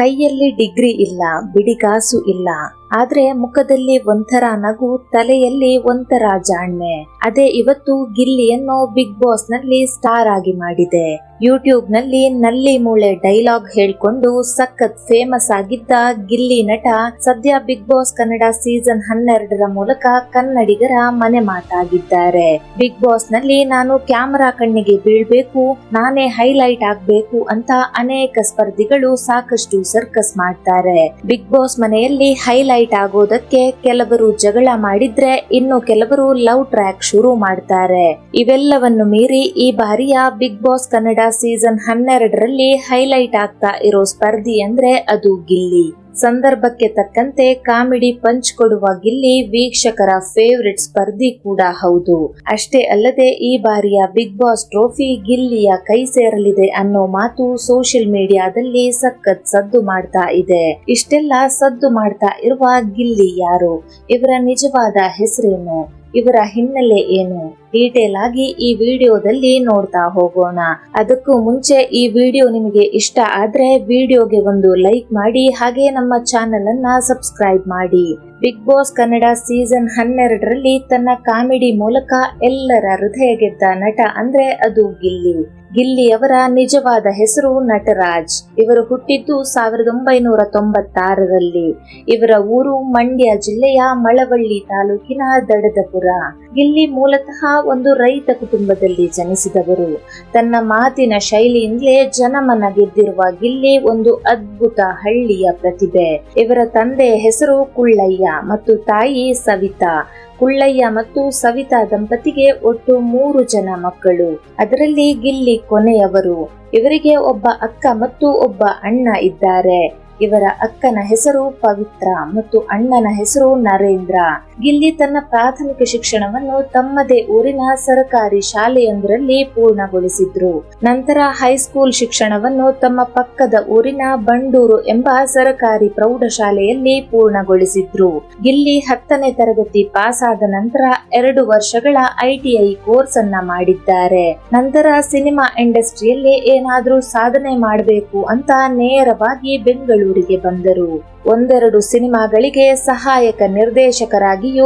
ಕೈಯಲ್ಲಿ ಡಿಗ್ರಿ ಇಲ್ಲ, ಬಿಡಿಗಾಸು ಇಲ್ಲ. ಆದ್ರೆ ಮುಖದಲ್ಲಿ ಒಂಥರ ನಗು, ತಲೆಯಲ್ಲಿ ಒಂಥರ ಜಾಣ್ಮೆ. ಅದೇ ಇವತ್ತು ಗಿಲ್ಲಿಯನ್ನು ಬಿಗ್ ಬಾಸ್ನಲ್ಲಿ ಸ್ಟಾರ್ ಆಗಿ ಮಾಡಿದೆ. ಯೂಟ್ಯೂಬ್ನಲ್ಲಿ ನಲ್ಲಿ ಮೂಳೆ ಡೈಲಾಗ್ ಹೇಳ್ಕೊಂಡು ಸಖತ್ ಫೇಮಸ್ ಆಗಿದ್ದ ಗಿಲ್ಲಿ ನಟ ಸದ್ಯ ಬಿಗ್ ಬಾಸ್ ಕನ್ನಡ ಸೀಸನ್ ಹನ್ನೆರಡರ ಮೂಲಕ ಕನ್ನಡಿಗರ ಮನೆ ಮಾತಾಗಿದ್ದಾರೆ. ಬಿಗ್ ಬಾಸ್ನಲ್ಲಿ ನಾನು ಕ್ಯಾಮರಾ ಕಣ್ಣಿಗೆ ಬೀಳ್ಬೇಕು, ನಾನೇ ಹೈಲೈಟ್ ಆಗ್ಬೇಕು ಅಂತ ಅನೇಕ ಸ್ಪರ್ಧಿಗಳು ಸಾಕಷ್ಟು ಸರ್ಕಸ್ ಮಾಡ್ತಾರೆ. ಬಿಗ್ ಬಾಸ್ ಮನೆಯಲ್ಲಿ ಹೈಲೈಟ್ ಆಗೋದಕ್ಕೆ ಕೆಲವರು ಜಗಳ ಮಾಡಿದ್ರೆ ಇನ್ನು ಕೆಲವರು ಲವ್ ಟ್ರ್ಯಾಕ್ ಶುರು ಮಾಡ್ತಾರೆ. ಇವೆಲ್ಲವನ್ನು ಮೀರಿ ಈ ಬಾರಿಯ ಬಿಗ್ ಬಾಸ್ ಕನ್ನಡ ಸೀಸನ್ ಹನ್ನೆರಡರಲ್ಲಿ ಹೈಲೈಟ್ ಆಗ್ತಾ ಇರೋ ಸ್ಪರ್ಧಿ ಅಂದ್ರೆ ಅದು ಗಿಲ್ಲಿ. ಸಂದರ್ಭಕ್ಕೆ ತಕ್ಕಂತೆ ಕಾಮಿಡಿ ಪಂಚ್ ಕೊಡುವ ಗಿಲ್ಲಿ ವೀಕ್ಷಕರ ಫೇವರಿಟ್ ಸ್ಪರ್ಧಿ ಕೂಡ ಹೌದು. ಅಷ್ಟೇ ಅಲ್ಲದೆ ಈ ಬಾರಿಯ ಬಿಗ್ ಬಾಸ್ ಟ್ರೋಫಿ ಗಿಲ್ಲಿಯ ಕೈ ಸೇರಲಿದೆ ಅನ್ನೋ ಮಾತು ಸೋಷಿಯಲ್ ಮೀಡಿಯಾದಲ್ಲಿ ಸಖತ್ ಸದ್ದು ಮಾಡ್ತಾ ಇದೆ. ಇಷ್ಟೆಲ್ಲ ಸದ್ದು ಮಾಡ್ತಾ ಇರುವ ಗಿಲ್ಲಿ ಯಾರು? ಇವರ ನಿಜವಾದ ಹೆಸರೇನು? ಇವರ ಹಿನ್ನೆಲೆ ಏನು? ಡೀಟೇಲ್ ಆಗಿ ಈ ವಿಡಿಯೋದಲ್ಲಿ ನೋಡ್ತಾ ಹೋಗೋಣ. ಅದಕ್ಕೂ ಮುಂಚೆ ಈ ವಿಡಿಯೋ ನಿಮಗೆ ಇಷ್ಟ ಆದ್ರೆ ವಿಡಿಯೋಗೆ ಒಂದು ಲೈಕ್ ಮಾಡಿ, ಹಾಗೆ ನಮ್ಮ ಚಾನೆಲ್ ಅನ್ನ ಸಬ್ಸ್ಕ್ರೈಬ್ ಮಾಡಿ. ಬಿಗ್ ಬಾಸ್ ಕನ್ನಡ ಸೀಸನ್ ಹನ್ನೆರಡರಲ್ಲಿ ತನ್ನ ಕಾಮಿಡಿ ಮೂಲಕ ಎಲ್ಲರ ಹೃದಯ ಗೆದ್ದ ನಟ ಅಂದ್ರೆ ಅದು ಗಿಲ್ಲಿ. ಗಿಲ್ಲಿ ಅವರ ನಿಜವಾದ ಹೆಸರು ನಟರಾಜ್. ಇವರು ಹುಟ್ಟಿದ್ದು ಸಾವಿರದ ಒಂಬೈನೂರ ತೊಂಬತ್ತಾರರಲ್ಲಿ. ಇವರ ಊರು ಮಂಡ್ಯ ಜಿಲ್ಲೆಯ ಮಳವಳ್ಳಿ ತಾಲೂಕಿನ ದಡದಪುರ. ಗಿಲ್ಲಿ ಮೂಲತಃ ಒಂದು ರೈತ ಕುಟುಂಬದಲ್ಲಿ ಜನಿಸಿದವರು. ತನ್ನ ಮಾತಿನ ಶೈಲಿಯಿಂದಲೇ ಜನಮನ ಗೆದ್ದಿರುವ ಗಿಲ್ಲಿ ಒಂದು ಅದ್ಭುತ ಹಳ್ಳಿಯ ಪ್ರತಿಭೆ. ಇವರ ತಂದೆ ಹೆಸರು ಕುಳ್ಳಯ್ಯ ಮತ್ತು ತಾಯಿ ಸವಿತಾ. ಕುಳ್ಳಯ್ಯ ಮತ್ತು ಸವಿತಾ ದಂಪತಿಗೆ ಒಟ್ಟು ಮೂರು ಜನ ಮಕ್ಕಳು. ಅದರಲ್ಲಿ ಗಿಲ್ಲಿ ಕೊನೆಯವರು. ಇವರಿಗೆ ಒಬ್ಬ ಅಕ್ಕ ಮತ್ತು ಒಬ್ಬ ಅಣ್ಣ ಇದ್ದಾರೆ. ಇವರ ಅಕ್ಕನ ಹೆಸರು ಪವಿತ್ರ ಮತ್ತು ಅಣ್ಣನ ಹೆಸರು ನರೇಂದ್ರ. ಗಿಲ್ಲಿ ತನ್ನ ಪ್ರಾಥಮಿಕ ಶಿಕ್ಷಣವನ್ನು ತಮ್ಮದೇ ಊರಿನ ಸರ್ಕಾರಿ ಶಾಲೆಯೊಂದರಲ್ಲಿ ಪೂರ್ಣಗೊಳಿಸಿದ್ರು. ನಂತರ ಹೈಸ್ಕೂಲ್ ಶಿಕ್ಷಣವನ್ನು ತಮ್ಮ ಪಕ್ಕದ ಊರಿನ ಬಂಡೂರು ಎಂಬ ಸರಕಾರಿ ಪ್ರೌಢಶಾಲೆಯಲ್ಲಿ ಪೂರ್ಣಗೊಳಿಸಿದ್ರು. ಗಿಲ್ಲಿ ಹತ್ತನೇ ತರಗತಿ ಪಾಸ್ ಆದ ನಂತರ ಎರಡು ವರ್ಷಗಳ ಐಟಿಐ ಕೋರ್ಸ್ ಅನ್ನ ಮಾಡಿದ್ದಾರೆ. ನಂತರ ಸಿನಿಮಾ ಇಂಡಸ್ಟ್ರಿಯಲ್ಲಿ ಏನಾದ್ರೂ ಸಾಧನೆ ಮಾಡಬೇಕು ಅಂತ ನೇರವಾಗಿ ಬೆಂಗಳೂರಿಗೆ ಬಂದರು. ಒಂದೆರಡು ಸಿನಿಮಾಗಳಿಗೆ ಸಹಾಯಕ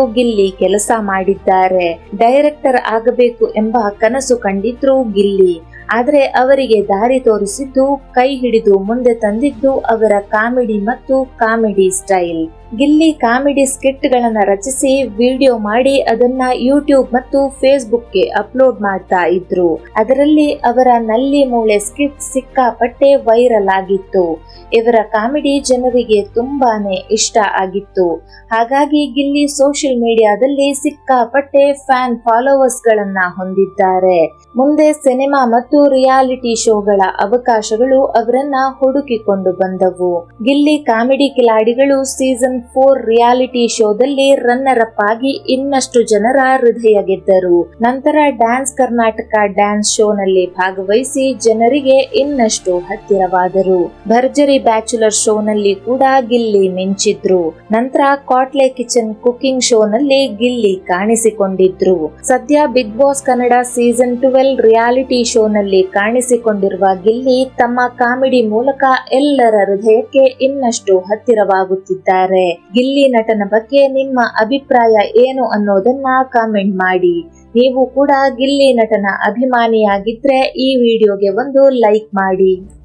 ಗಿಲ್ಲಿ ಕೆಲಸ ಮಾಡಿದ್ದಾರೆ. ಡೈರೆಕ್ಟರ್ ಆಗಬೇಕು ಎಂಬ ಕನಸು ಕಂಡಿದ್ರು ಗಿಲ್ಲಿ. ಆದರೆ ಅವರಿಗೆ ದಾರಿ ತೋರಿಸಿದ್ದು, ಕೈ ಹಿಡಿದು ಮುಂದೆ ತಂದಿದ್ದು ಅವರ ಕಾಮಿಡಿ ಮತ್ತು comedy style. Gilli comedy skit ಗಳನ್ನ ರಚಿಸಿ ವಿಡಿಯೋ ಮಾಡಿ ಅದನ್ನ ಯೂಟ್ಯೂಬ್ ಮತ್ತು ಫೇಸ್ಬುಕ್ಗೆ ಅಪ್ಲೋಡ್ ಮಾಡ್ತಾ ಇದ್ರು. ಅದರಲ್ಲಿ ಅವರ ನಲ್ಲಿ ಮೂಳೆ ಸ್ಕಿಟ್ ಸಿಕ್ಕಾಪಟ್ಟೆ ವೈರಲ್ ಆಗಿತ್ತು. ಇವರ ಕಾಮಿಡಿ ಜನರಿಗೆ ತುಂಬಾನೇ ಇಷ್ಟ ಆಗಿತ್ತು. ಹಾಗಾಗಿ ಗಿಲ್ಲಿ ಸೋಷಿಯಲ್ ಮೀಡಿಯಾದಲ್ಲಿ ಸಿಕ್ಕಾಪಟ್ಟೆ ಫ್ಯಾನ್ ಫಾಲೋವರ್ಸ್ ಗಳನ್ನ ಹೊಂದಿದ್ದಾರೆ. ಮುಂದೆ ಸಿನಿಮಾ ಮತ್ತು ರಿಯಾಲಿಟಿ ಶೋಗಳ ಅವಕಾಶಗಳು ಅವರನ್ನ ಹುಡುಕಿಕೊಂಡು ಬಂದವು. ಗಿಲ್ಲಿ ಕಾಮಿಡಿ ಕಿಲಾಡಿಗಳು ಸೀಸನ್ ಫೋರ್ ರಿಯಾಲಿಟಿ ಶೋದಲ್ಲಿ ರನ್ನರ್ ಅಪ್ ಆಗಿ ಇನ್ನಷ್ಟು ಜನರ ಹೃದಯ ಗೆದ್ದರು ನಂತರ ಡ್ಯಾನ್ಸ್ ಕರ್ನಾಟಕ ಡ್ಯಾನ್ಸ್ ಶೋನಲ್ಲಿ ಭಾಗವಹಿಸಿ ಜನರಿಗೆ ಇನ್ನಷ್ಟು ಹತ್ತಿರವಾದರು. ಭರ್ಜರಿ ಬ್ಯಾಚುಲರ್ ಶೋನಲ್ಲಿ ಕೂಡ ಗಿಲ್ಲಿ ಮಿಂಚಿದ್ರು. ನಂತರ ಕಾಟ್ಲೆ ಕಿಚನ್ ಕುಕಿಂಗ್ ಶೋನಲ್ಲಿ ಗಿಲ್ಲಿ ಕಾಣಿಸಿಕೊಂಡಿದ್ರು. ಸದ್ಯ Bigg Boss Kannada season twelve reality ಶೋನಲ್ಲಿ ಕಾಣಿಸಿಕೊಂಡಿರುವ ಗಿಲ್ಲಿ ತಮ್ಮ ಕಾಮಿಡಿ ಮೂಲಕ ಎಲ್ಲರ ಹೃದಯಕ್ಕೆ ಇನ್ನಷ್ಟು ಹತ್ತಿರವಾಗುತ್ತಿದ್ದಾರೆ. ಗಿಲ್ಲಿ ನಟನ ಬಗ್ಗೆ ನಿಮ್ಮ ಅಭಿಪ್ರಾಯ ಏನು ಅನ್ನೋದನ್ನ ಕಾಮೆಂಟ್ ಮಾಡಿ. ನೀವು ಕೂಡ ಗಿಲ್ಲಿ ನಟನ ಅಭಿಮಾನಿಯಾಗಿದ್ರೆ ಈ ವಿಡಿಯೋಗೆ ಒಂದು ಲೈಕ್ ಮಾಡಿ.